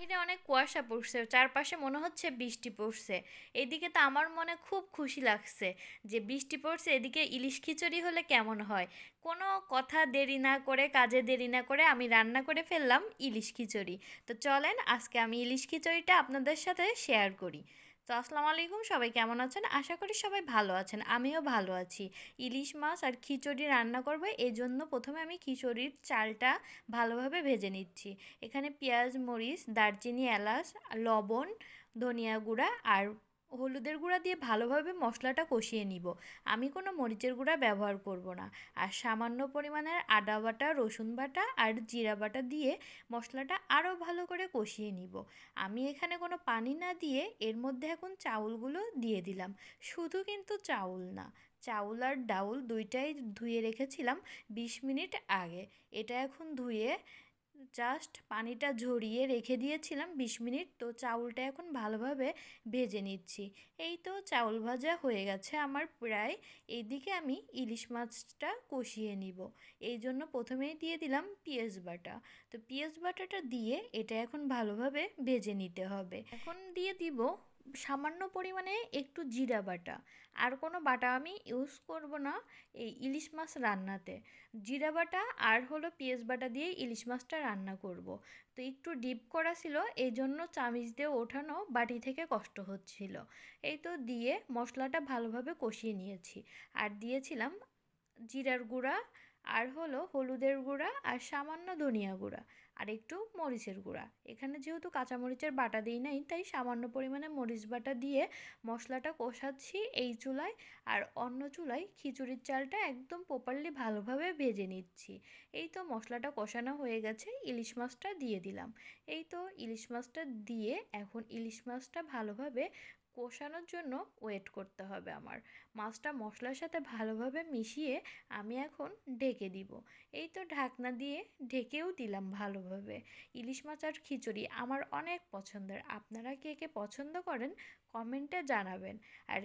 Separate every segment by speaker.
Speaker 1: বাহিরে অনেক কুয়াশা পড়ছে, চারপাশে মনে হচ্ছে বৃষ্টি পড়ছে। এদিকে তো আমার মনে খুব খুশি লাগছে যে বৃষ্টি পড়ছে, এদিকে ইলিশ খিচুড়ি হলে কেমন হয়? কোনো কথা দেরি না করে, কাজে দেরি না করে আমি রান্না করে ফেললাম ইলিশ খিচুড়ি। তো চলেন, আজকে আমি ইলিশ খিচুড়িটা আপনাদের সাথে শেয়ার করি। তো আসসালামু আলাইকুম, সবাই কেমন আছেন? আশা করি সবাই ভালো আছেন, আমিও ভালো আছি। ইলিশ মাছ আর খিচুড়ি রান্না করব এই জন্য প্রথমে আমি খিচুড়ির চালটা ভালোভাবে ভেজে নিচ্ছি। এখানে পেঁয়াজ, মরিচ, দারচিনি, এলাচ, লবণ, ধনিয়া গুঁড়া আর হলুদের গুঁড়া দিয়ে ভালোভাবে মশলাটা কষিয়ে নিব। আমি কোনো মরিচের গুঁড়া ব্যবহার করব না। আর সামান্য পরিমাণের আদা বাটা, রসুন বাটা আর জিরা বাটা দিয়ে মশলাটা আরও ভালো করে কষিয়ে নিব। আমি এখানে কোনো পানি না দিয়ে এর মধ্যে এখন চাউলগুলো দিয়ে দিলাম। শুধু কিন্তু চাউল না, চাউল আর ডাউল দুইটাই ধুয়ে রেখেছিলাম বিশ মিনিট আগে। এটা এখন ধুয়ে জাস্ট পানিটা ঝরিয়ে রেখে দিয়েছিলাম বিশ মিনিট। তো চাউলটা এখন ভালোভাবে ভেজে নিচ্ছি। এই তো চাউল ভাজা হয়ে গেছে আমার প্রায়। এইদিকে আমি ইলিশ মাছটা কষিয়ে নিব। এই জন্য প্রথমেই দিয়ে দিলাম পেঁয়াজ বাটা। তো পেঁয়াজ বাটাটা দিয়ে এটা এখন ভালোভাবে ভেজে নিতে হবে। এখন দিয়ে দিব সামান্য পরিমাণে একটু জিরা বাটা। আর কোনো বাটা আমি ইউজ করব না এই ইলিশ মাছ রান্নাতে। জিরা বাটা আর হলো পেঁয়াজ বাটা দিয়ে ইলিশ মাছটা রান্না করব। তো একটু ডিপ করা ছিল এই জন্য চামিচ দিয়ে ওঠানো বাটি থেকে কষ্ট হচ্ছিল। এই তো দিয়ে মশলাটা ভালোভাবে কষিয়ে নিয়েছি। আর দিয়েছিলাম জিরার গুঁড়া আর হলো হলুদের গুঁড়া আর সামান্য ধনিয়া গুঁড়া আর একটু মরিচের গুঁড়া। এখানে যেহেতু কাঁচামরিচের বাটা দিই নাই, তাই সামান্য পরিমাণে মরিচ বাটা দিয়ে মশলাটা কষাচ্ছি এই চুলায় আর অন্য চুলায় খিচুড়ির চালটা একদম প্রপারলি ভালোভাবে ভেজে নিচ্ছি। এই তো মশলাটা কষানো হয়ে গেছে, ইলিশ মাছটা দিয়ে দিলাম। এই তো ইলিশ মাছটা দিয়ে এখন ইলিশ মাছটা ভালোভাবে কষানোর জন্য ওয়েট করতে হবে আমার। মাছটা মশলার সাথে ভালোভাবে মিশিয়ে আমি এখন ঢেকে দিব। এই তো ঢাকনা দিয়ে ঢেকেও দিলাম ভালোভাবে। ইলিশ মাছ আর খিচুড়ি আমার অনেক পছন্দের। আপনারা কে কে পছন্দ করেন কমেন্টে জানাবেন। আর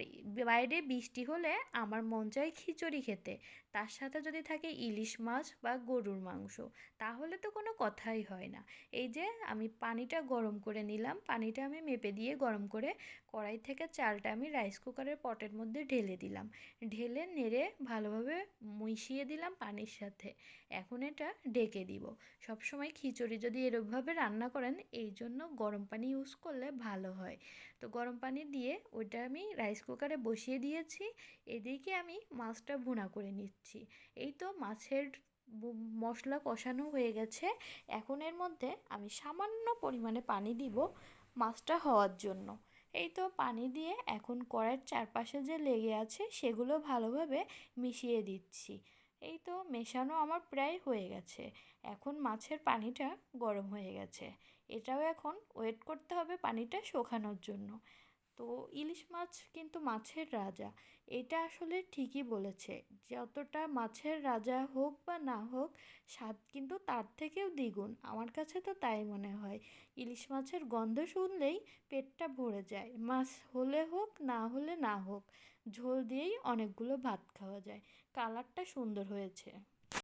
Speaker 1: বাইরে বৃষ্টি হলে আমার মন চায় খিচুড়ি খেতে। তার সাথে যদি থাকে ইলিশ মাছ বা গরুর মাংস, তাহলে তো কোনো কথাই হয় না। এই যে আমি পানিটা গরম করে নিলাম। পানিটা আমি মেপে দিয়ে গরম করে কড়াই থেকে চালটা আমি রাইস কুকারের পটের মধ্যে ঢেলে দিলাম। ঢেলে, নেড়ে ভালোভাবে মিশিয়ে দিলাম পানির সাথে। এখন এটা ডেকে দিব। সবসময় খিচুড়ি যদি এরকমভাবে রান্না করেন, এই জন্য গরম পানি ইউজ করলে ভালো হয়। তো গরম পানি দিয়ে ওইটা আমি রাইস কুকারে বসিয়ে দিয়েছি। এদিকে আমি মাছটা ভুনা করে নিচ্ছি। এই তো মাছের মশলা কষানো হয়ে গেছে। এখন এর মধ্যে আমি সামান্য পরিমাণে পানি দিব মাছটা হওয়ার জন্য। এই তো পানি দিয়ে এখন কড়াইয়ের চারপাশে যে লেগে আছে সেগুলো ভালোভাবে মিশিয়ে দিচ্ছি। এই তো মেশানো আমার প্রায় হয়ে গেছে। এখন মাছের পানিটা গরম হয়ে গেছে। এটাও এখন ওয়েট করতে হবে পানিটা শোকানোর জন্য। তো ইলিশ মাছ কিন্তু মাছের রাজা। এটা আসলে ঠিকই বলেছে। যতটা মাছের রাজা হোক বা না হোক, স্বাদ কিন্তু তার থেকেও দ্বিগুণ। আমার কাছে তো তাই মনে হয়। ইলিশ মাছের গন্ধ শুনলেই পেটটা ভরে যায়। মাছ হলে হোক, না হলে না হোক, ঝোল দিয়েই অনেকগুলো ভাত খাওয়া যায়। কালারটা সুন্দর হয়েছে।